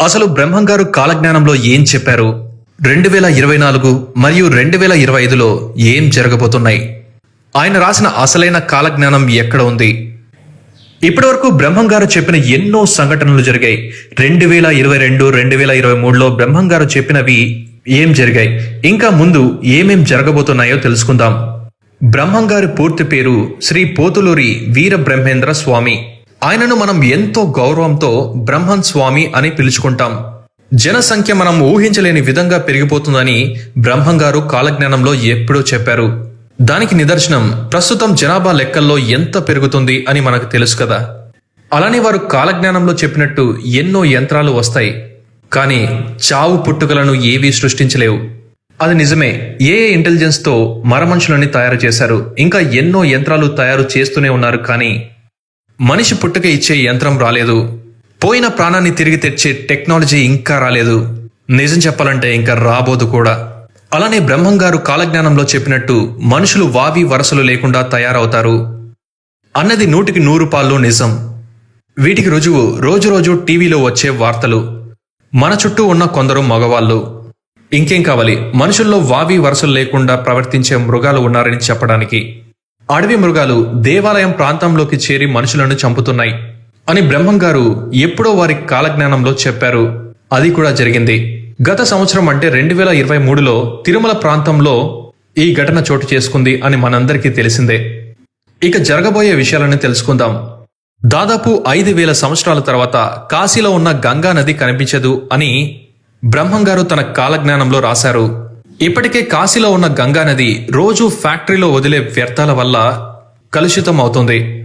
అసలు బ్రహ్మం గారు కాలజ్ఞానంలో ఏం చెప్పారు? రెండు వేల ఇరవై నాలుగు మరియు రెండు వేల ఇరవై ఐదులో ఏం జరగబోతున్నాయి? ఆయన రాసిన అసలైన కాలజ్ఞానం ఎక్కడ ఉంది? ఇప్పటివరకు బ్రహ్మం గారు చెప్పిన ఎన్నో సంఘటనలు జరిగాయి. రెండు వేల ఇరవై రెండు రెండు వేల ఇరవై మూడులో బ్రహ్మం గారు చెప్పినవి ఏం జరిగాయి? ఇంకా ముందు ఏమేం జరగబోతున్నాయో తెలుసుకుందాం. బ్రహ్మం గారి పూర్తి పేరు శ్రీ పోతులూరి వీర బ్రహ్మేంద్ర స్వామి. ఆయనను మనం ఎంతో గౌరవంతో బ్రహ్మన్ స్వామి అని పిలుచుకుంటాం. జనసంఖ్య మనం ఊహించలేని విధంగా పెరిగిపోతుందని బ్రహ్మం గారు కాలజ్ఞానంలో ఎప్పుడో చెప్పారు. దానికి నిదర్శనం ప్రస్తుతం జనాభా లెక్కల్లో ఎంత పెరుగుతుంది అని మనకు తెలుసు కదా. అలానే వారు కాలజ్ఞానంలో చెప్పినట్టు ఎన్నో యంత్రాలు వస్తాయి. కానీ చావు పుట్టుకలను ఏవీ సృష్టించలేవు. అది నిజమే ఏ ఇంటెలిజెన్స్తో మరమనుషులని తయారు చేశారు. ఇంకా ఎన్నో యంత్రాలు తయారు చేస్తూనే ఉన్నారు కానీ మనిషి పుట్టుక ఇచ్చే యంత్రం రాలేదు. పోయిన ప్రాణాన్ని తిరిగి తెచ్చే టెక్నాలజీ ఇంకా రాలేదు. నిజం చెప్పాలంటే ఇంకా రాబోదు కూడా. అలానే బ్రహ్మం గారు కాలజ్ఞానంలో చెప్పినట్టు మనుషులు వావి వరసలు లేకుండా తయారవుతారు. అన్నది నూటికి నూరు పాళ్ళు నిజం. వీటికి రుజువు రోజు రోజు టీవీలో వచ్చే వార్తలు. మన చుట్టూ ఉన్న కొందరు మగవాళ్ళు. ఇంకేం కావాలి? మనుషుల్లో వావి వరసలు లేకుండా ప్రవర్తించే మృగాలు ఉన్నారని చెప్పడానికి. అడవి మృగాలు దేవాలయం ప్రాంతంలోకి చేరి మనుషులను చంపుతున్నాయి అని బ్రహ్మం గారు ఎప్పుడో వారి కాలజ్ఞానంలో చెప్పారు. అది కూడా జరిగింది. గత సంవత్సరం అంటే రెండు వేల ఇరవై మూడులో తిరుమల ప్రాంతంలో ఈ ఘటన చోటు చేసుకుంది అని మనందరికీ తెలిసిందే. ఇక జరగబోయే విషయాలను తెలుసుకుందాం. దాదాపు ఐదు వేల సంవత్సరాల తర్వాత కాశీలో ఉన్న గంగా నది కనిపించదు అని బ్రహ్మం గారు తన కాలజ్ఞానంలో రాశారు. ఇప్పటికే కాశీలో ఉన్న గంగా నది రోజు ఫ్యాక్టరీలో వదిలే వ్యర్థాల వల్ల కలుషితం అవుతుంది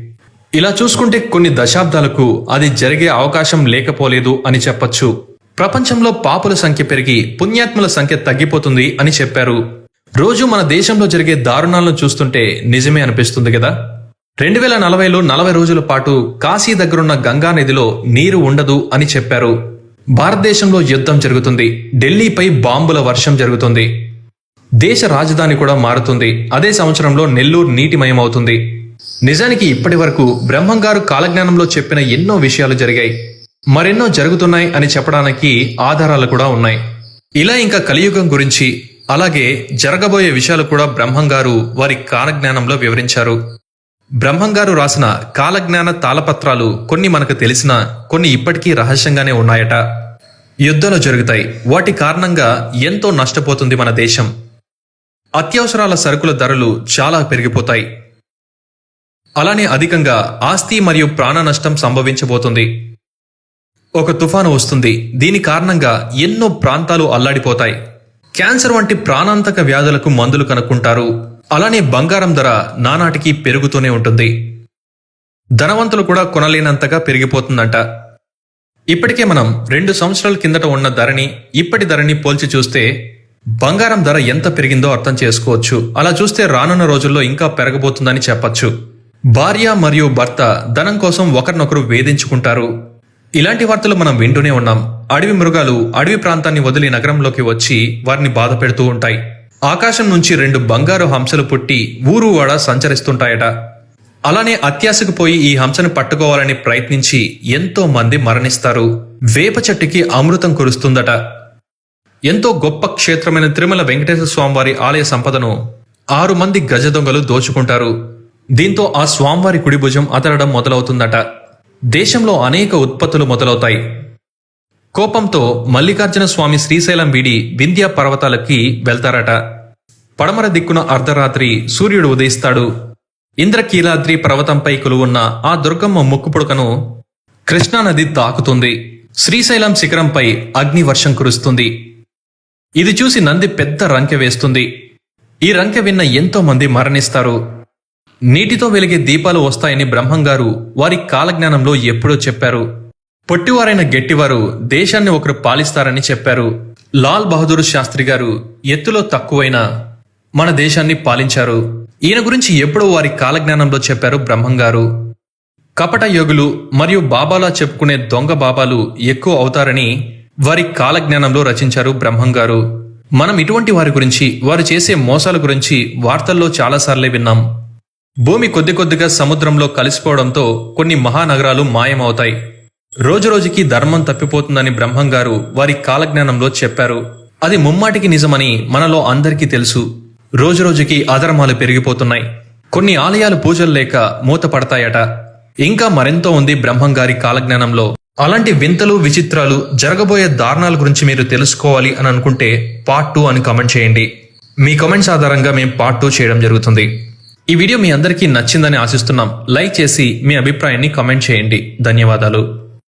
ఇలా చూసుకుంటే కొన్ని దశాబ్దాలకు అది జరిగే అవకాశం లేకపోలేదు అని చెప్పొచ్చు. ప్రపంచంలో పాపుల సంఖ్య పెరిగి పుణ్యాత్ముల సంఖ్య తగ్గిపోతుంది అని చెప్పారు. రోజు మన దేశంలో జరిగే దారుణాలను చూస్తుంటే నిజమే అనిపిస్తుంది కదా? రెండు వేల నలభైలో నలభై రోజుల పాటు కాశీ దగ్గరున్న గంగా నదిలో నీరు ఉండదు అని చెప్పారు. భారతదేశంలో యుద్ధం జరుగుతుంది. ఢిల్లీపై బాంబుల వర్షం జరుగుతుంది. దేశ రాజధాని కూడా మారుతుంది. అదే సంవత్సరంలో నెల్లూరు నీటిమయమవుతుంది. నిజానికి ఇప్పటి వరకు బ్రహ్మంగారు కాలజ్ఞానంలో చెప్పిన ఎన్నో విషయాలు జరిగాయి. మరెన్నో జరుగుతున్నాయి అని చెప్పడానికి ఆధారాలు కూడా ఉన్నాయి. ఇలా ఇంకా కలియుగం గురించి అలాగే జరగబోయే విషయాలు కూడా బ్రహ్మం గారు వారి కాలజ్ఞానంలో వివరించారు. బ్రహ్మంగారు రాసిన కాలజ్ఞాన తాళపత్రాలు కొన్ని మనకు తెలిసినా కొన్ని ఇప్పటికీ రహస్యంగానే ఉన్నాయట. యుద్ధాలు జరుగుతాయి. వాటి కారణంగా ఎంతో నష్టపోతుంది మన దేశం. అత్యవసరాల సరుకుల ధరలు చాలా పెరిగిపోతాయి. అలానే అధికంగా ఆస్తి మరియు ప్రాణ నష్టం సంభవించబోతుంది. ఒక తుఫాను వస్తుంది. దీని కారణంగా ఎన్నో ప్రాంతాలు అల్లాడిపోతాయి. క్యాన్సర్ వంటి ప్రాణాంతక వ్యాధులకు మందులు కనుక్కుంటారు. అలానే బంగారం ధర నానాటికి పెరుగుతూనే ఉంటుంది. ధనవంతులు కూడా కొనలేనంతగా పెరిగిపోతుందంట. ఇప్పటికే మనం రెండు సంవత్సరాల కిందట ఉన్న ధరని ఇప్పటి ధరని పోల్చి చూస్తే బంగారం ధర ఎంత పెరిగిందో అర్థం చేసుకోవచ్చు. అలా చూస్తే రానున్న రోజుల్లో ఇంకా పెరగబోతుందని చెప్పచ్చు. భార్య మరియు భర్త ధనం కోసం ఒకరినొకరు వేధించుకుంటారు. ఇలాంటి వార్తలు మనం వింటూనే ఉన్నాం. అడవి మృగాలు అడవి ప్రాంతాన్ని వదిలి నగరంలోకి వచ్చి వారిని బాధ పెడుతూ ఉంటాయి. ఆకాశం నుంచి రెండు బంగారు హంసలు పుట్టి ఊరు వాడ సంచరిస్తుంటాయట. అలానే అత్యాశకు పోయి ఈ హంసను పట్టుకోవాలని ప్రయత్నించి ఎంతో మంది మరణిస్తారు. వేప చెట్టుకి అమృతం కురుస్తుందట. ఎంతో గొప్ప క్షేత్రమైన తిరుమల వెంకటేశ్వర స్వామివారి ఆలయ సంపదను ఆరు మంది గజ దొంగలు దోచుకుంటారు. దీంతో ఆ స్వామివారి కుడి భుజం అతరడం మొదలవుతుందట. దేశంలో అనేక ఉత్పత్తులు మొదలవుతాయి. కోపంతో మల్లికార్జున స్వామి శ్రీశైలం వీడి వింధ్యా పర్వతాలకి వెళ్తారట. పడమర దిక్కున అర్ధరాత్రి సూర్యుడు ఉదయిస్తాడు. ఇంద్రకీలాద్రి పర్వతంపై కొలువున్న ఆ దుర్గమ్మ ముక్కుపుడకను కృష్ణానది తాకుతుంది. శ్రీశైలం శిఖరంపై అగ్నివర్షం కురుస్తుంది. ఇది చూసి నంది పెద్ద రంకె వేస్తుంది. ఈ రంకె విన్న ఎంతో మంది మరణిస్తారు. నీటితో వెలిగే దీపాలు వస్తాయని బ్రహ్మంగారు వారి కాలజ్ఞానంలో ఎప్పుడో చెప్పారు. పొట్టివారైన గట్టివారు దేశాన్ని ఒకరు పాలిస్తారని చెప్పారు. లాల్ బహదూర్ శాస్త్రి గారు ఎత్తులో తక్కువైన మన దేశాన్ని పాలించారు. ఈయన గురించి ఎప్పుడో వారి కాలజ్ఞానంలో చెప్పారు బ్రహ్మంగారు. కపట యోగులు మరియు బాబాలా చెప్పుకునే దొంగ బాబాలు ఎక్కువ అవుతారని వారి కాలజ్ఞానంలో రచించారు బ్రహ్మంగారు మనం ఇటువంటి వారి గురించి వారు చేసే మోసాల గురించి వార్తల్లో చాలాసార్లే విన్నాం. భూమి కొద్ది కొద్దిగా సముద్రంలో కలిసిపోవడంతో కొన్ని మహానగరాలు మాయమవుతాయి. రోజురోజుకి ధర్మం తప్పిపోతుందని బ్రహ్మం గారు వారి కాలజ్ఞానంలో చెప్పారు. అది ముమ్మాటికి నిజమని మనలో అందరికీ తెలుసు. రోజురోజుకి అధర్మాలు పెరిగిపోతున్నాయి. కొన్ని ఆలయాలు పూజలు లేక మూతపడతాయట. ఇంకా మరెంతో ఉంది బ్రహ్మం గారి కాలజ్ఞానంలో. అలాంటి వింతలు విచిత్రాలు జరగబోయే దారుణాల గురించి మీరు తెలుసుకోవాలి అని అనుకుంటే పార్ట్ టూ అని కమెంట్ చేయండి. మీ కమెంట్స్ ఆధారంగా మేము పార్ట్ టూ చేయడం జరుగుతుంది. ఈ వీడియో మీ అందరికీ నచ్చిందని ఆశిస్తున్నాం. లైక్ చేసి మీ అభిప్రాయాన్ని కమెంట్ చేయండి. ధన్యవాదాలు.